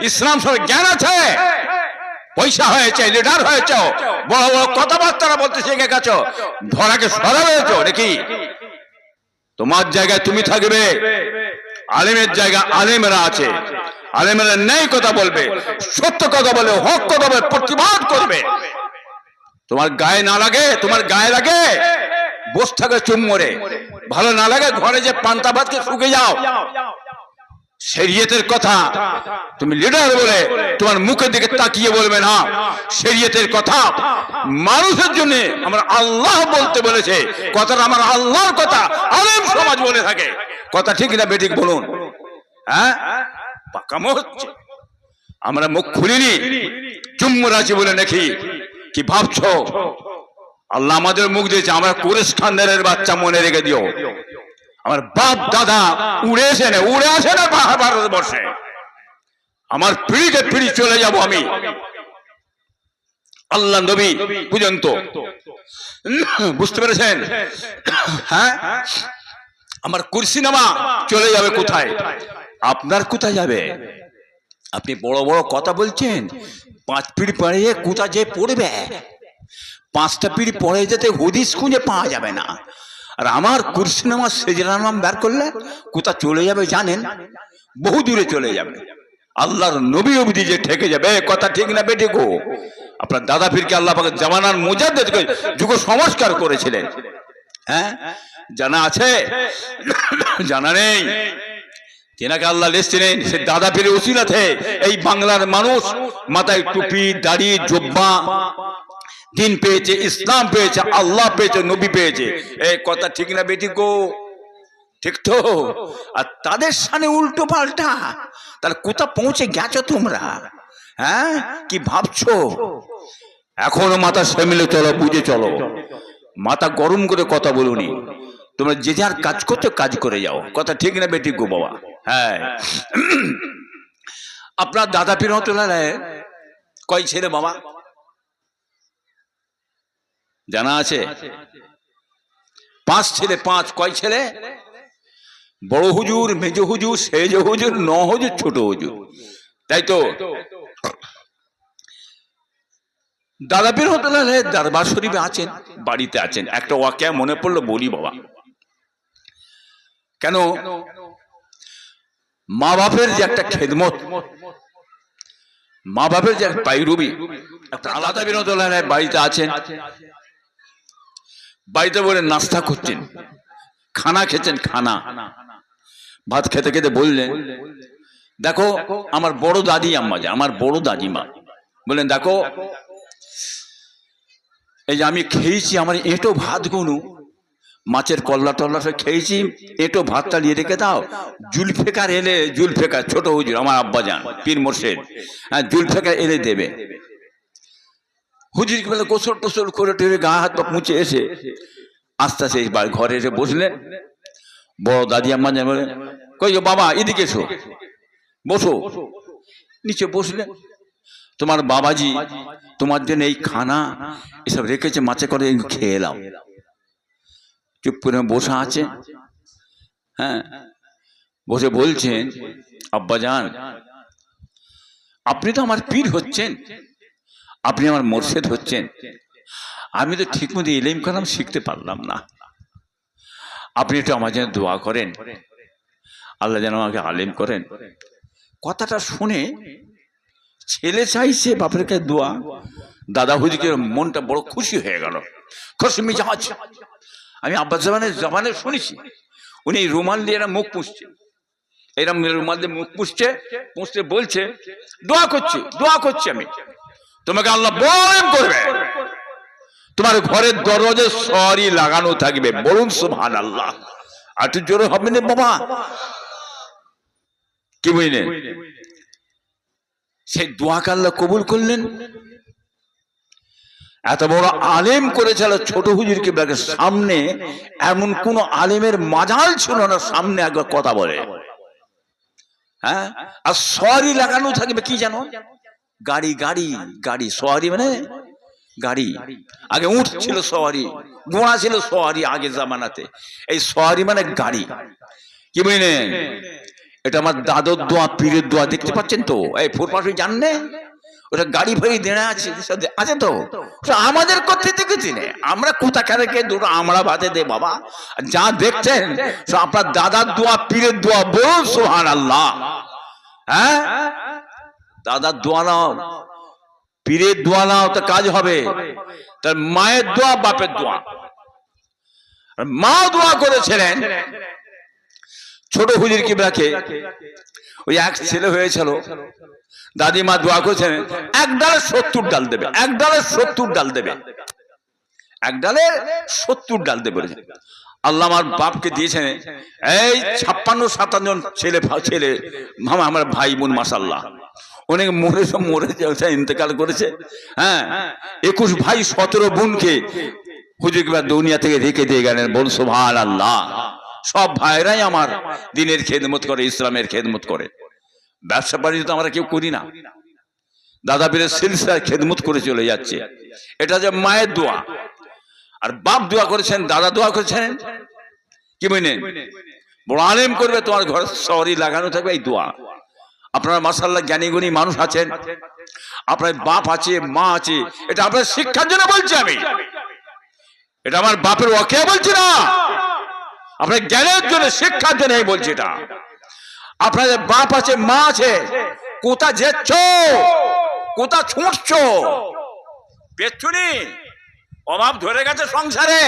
ইসলাম সব জ্ঞান আছে। পয়সা হয়েছে লিডার হয়েছ। বড় বড় কথাবার্তা বলতে শিখে গেছ। ধরাকে সরা হয়েছ নাকি তোমার জায়গায় তুমি থাকবে। আলেমের জায়গা আলেমেরা আছে। আলেমেরা নেই কথা বলবে সত্য কথা বলে হক কথা বলে প্রতিবাদ করবে। তোমার গায়ে না লাগে তোমার গায়ে লাগে। বস থাকে চুম্মরে ভালো না লাগে ঘরে যে পান্তা ভাতকে শুকে যাও। শরীয়তের কথা তুমি লিডার বলে তোমার মুখের দিকে তাকিয়ে বলবে না। শরীয়তের কথা মানুষের জন্য আমার আল্লাহ বলতে বলেছে। কথাটা আমার আল্লাহর কথা। আলেম সমাজ বলে থাকে। কথা ঠিক না বেঠিক বলুন। হ্যাঁ? পাকামো হচ্ছে। আমরা মুখ খুলিনি। চুম্মর আছি বলে নাকি? কি ভাবছ? আল্লাহ আমাদের মুখ দিয়েছে। আমরা কুরেশ খানদারের বাচ্চা মনে রেখে দিও। আমার বাপ, দাদা উড়ে এসে না উড়ে আসে না ভারতবর্ষে। আমার পিড়িতে পিড়ি চলে যাব আমি। আল্লাহ নবী পর্যন্ত। বুঝতে পেরেছেন? হ্যাঁ? আমার কুরসিনামা চলে যাবে কোথায়? আপনার কোথায় যাবে? আপনি বড় বড় কথা বলছেন। পাঁচ পিড়ি পরে কোথা যে পড়বে? পাঁচটা পিড়ি পড়ে যেতে হদিস খুঁজে পাওয়া যাবে না। আর আমার কুরসিনামা সেজরার নাম বের করলে কোথা চলে যাবে জানেন? বহু দূরে চলে যাবে। আল্লাহর নবী অবধি যে ঠেকে যাবে কথা ঠিক না বেটে গো? আপনার দাদা ফিরকে আল্লাহ পাকে জামানার মুজাদ্দেদ যুগ সংস্কার করেছিলেন। হ্যাঁ? জানা আছে? জানা নেই? তেনাকে আল্লাহ লেসছিলেন সে দাদা ফিরে উসিলাতে এই বাংলার মানুষ মাথায় টুপি দাড়ি জব্বা দিন পেয়েছে, ইসলাম পেয়েছে, আল্লাহ পেয়েছে, নবী পেয়েছে। এই কথা ঠিক না বেটি গো? ঠিক তো? আর তাদের সামনে উল্টো পাল্টা। তাহলে কোথা পৌঁছে গেছো তোমরা? হ্যাঁ? কি ভাবছ? এখনও মাথা সেমিলে চলো, বুঝে চলো। মাথা গরম করে কথা বলুনি। তোমরা যে যার কাজ করতে কাজ করে যাও। কথা ঠিক না বেটি গো বাবা? হ্যাঁ। আপনার দাদা পীর রহমতুল্লাহ কয় ছেলে বাবা? জানা আছে? পাঁচ ছেলে, পাঁচ কয় ছেলে? বড় হুজুর, মেজ হুজুর, সেজ হুজুর, ন হুজুর, ছোট হুজুর। তাই তো? দাদা পীর রহমতুল্লাহ দরবার শরীফে আছেন, বাড়িতে আছেন। একটা ওয়াক্যা মনে পড়ল, বলি বাবা। কেন? মা বাপের যে একটা খেদমত মা বাপের যে একটা পাইরুবি, একটা আলাদা বিনোদন বাড়িতে আছেন। বাড়িতে বলে, নাস্তা করছেন? খানা খেছেন খানা। ভাত খেতে খেতে বললেন, দেখো, আমার বড় দাদি আম্মা যে, আমার বড় দাদিমা। বললেন, দেখো, এই যে আমি খেয়েছি, আমার এঁটো ভাত গুনু মাছের কল্লা টল্লা সব খেয়েছি, এঁটো ভাতটা নিয়ে রেখে দাও। জুলফেকার এলে জুলফেকার ছোট হুজুর, আমার আব্বা যান পীর মোর্শেদ হ্যাঁ জুলফেকার এলে দেবে। হুজুরকে বেলা, গোসল টোসল করে টেরে গা হাত পা মুছে এসে আস্তে আস্তে এই বাড়ি ঘরে এসে বসলেন বড় দাদি আম্মা বলে, কই বাবা, এদিকে এসো। বসো। নিচে বসলেন তোমার বাবাজি, তোমার জন্য এই খানা, এসব রেখেছে, মাছে করে খেয়ে এলাম চুপ করে বসা আছে। হ্যাঁ বসে বলছেন আব্বাজান আপনি তো আমার পীর হচ্ছেন। আপনি আমার মোর্শেদ হচ্ছেন। আমি তো ঠিক মতো এলেম কালাম শিখতে পারলাম না। আপনি একটু আমার জন্য দোয়া করেন। আল্লাহ যেন আমাকে আলেম করেন। কথাটা শুনে ছেলে চাইছে, বাপের কাছে দোয়া। দাদা হুজুকে মনটা বড় খুশি হয়ে গেল। খুশি মিজাজ। আমি আব্বাস জামানের জবানে শুনেছি। উনি রুমাল দিয়ে এরা মুখ পুষছে এরা রুমাল দিয়ে মুখ পুষছে পুষতে বলছে, দোয়া করছি দোয়া করছি আমি। তোমাকে আল্লাহ বলেন করবে। তোমার ঘরের দরজে সরি লাগানো থাকবে। বলুন সুবহান আল্লাহ আর একটু জোরে হবে না বাবা? কি বুঝলেন? সেই দোয়াকে আল্লাহ কবুল করলেন। এত বড় আলেম করেছিল ছোট হুজুরকে ব্যাগের সামনে। এমন কোন আলেমের মাজাল ছিল না, সামনে একবার কথা বলে। হ্যাঁ? আর সরি লাগানো থাকবে কি জানো? গাড়ি গাড়ি গাড়ি সরি মানে গাড়ি। আগে উঠ ছিল সওয়ারি গোড়া ছিল সওয়ারি আগে জামানাতে। এই সওয়ারি মানে গাড়ি। কি বুঝলেন এটা আমার দাদর দোয়া, পীরের দোয়া, দেখতে পাচ্ছেন তো? এই ফুরপাশে জাননে ওটা গাড়ি ফাড়ি দেনা আছে আছে তো? আমাদের করতে দেখেছি না। আমরা কোথা কে দুটো আমরা বাদে দে বাবা? যা দেখছেন আপনার দাদার দোয়া, পীরের দোয়া বলুন সোহান আল্লাহ হ্যাঁ? দাদার দোয়া নাও, পীরের দোয়া নাও, তো কাজ হবে। তার মায়ের দোয়া, বাপের দোয়া। মা দোয়া করেছিলেন। ছোট হুজুর কিবলাকে, ওই এক ছেলে হয়েছিল, দাদিমা দোয়া করেছেন এক ডালে সত্তর ডাল দেবে, এক ডালে সত্তর ডাল দেবে। এক ডালে সত্তর ডাল দেবে আল্লাহ আমার বাপকে দিয়েছেন, এই ছাপ্পান্ন সাতান্ন জন ছেলে ছেলে আমার ভাই বোন মাসাল্লাহ অনেক মরে সব মরে ইন্তেকাল করেছে। হ্যাঁ একুশ ভাই সতেরো বোনকে হুজুর দুনিয়া থেকে রেখে দিয়ে গেলেন। বল সুভান আল্লাহ সব ভাইরাই আমার দিনের খেদমত করে, ইসলামের খেদমত করে। ব্যবসা বাণিজ্য তো আমরা কেউ করি না। দাদা পীরের সিলসিলার খেদমত করে চলে যাচ্ছে। এটা যে মায়ের দোয়া। আর বাপ দোয়া করেছেন, দাদা দোয়া করেছেন। কি বুঝলেন বড় আলেম করবে, তোমার ঘর শহরই লাগানো থাকবে, এই দোয়া। আপনার মাসাল্লাহ জ্ঞানী গুণী মানুষ আছেন। আপনার বাপ আছে, মা আছে, এটা আপনার শিক্ষার জন্য বলছি আমি। এটা আমার বাপের ওকে বলছি না। আপনার জ্ঞানের জন্য, শিক্ষার জন্য বলছি এটা। আপনাদের বাপ আছে, মা আছে কোথা যেচ্ছ কোথা ছুটছ। পেছুনি অভাব ধরে গেছে সংসারে।